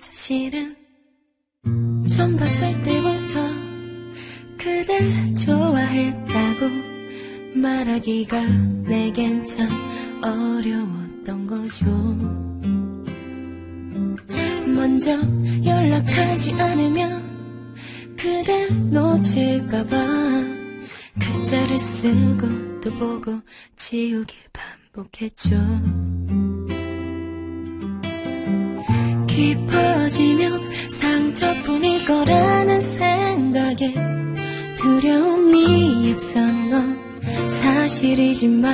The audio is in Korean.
사실은 처음 봤을 때부터 그댈 좋아했다고 말하기가 내겐 참 어려웠던 거죠. 먼저 연락하지 않으면 그댈 놓칠까봐 글자를 쓰고 또 보고 지우길 반복했죠. 깊어지면 상처뿐일 거라는 생각에 두려움이 앞선 건 사실이지만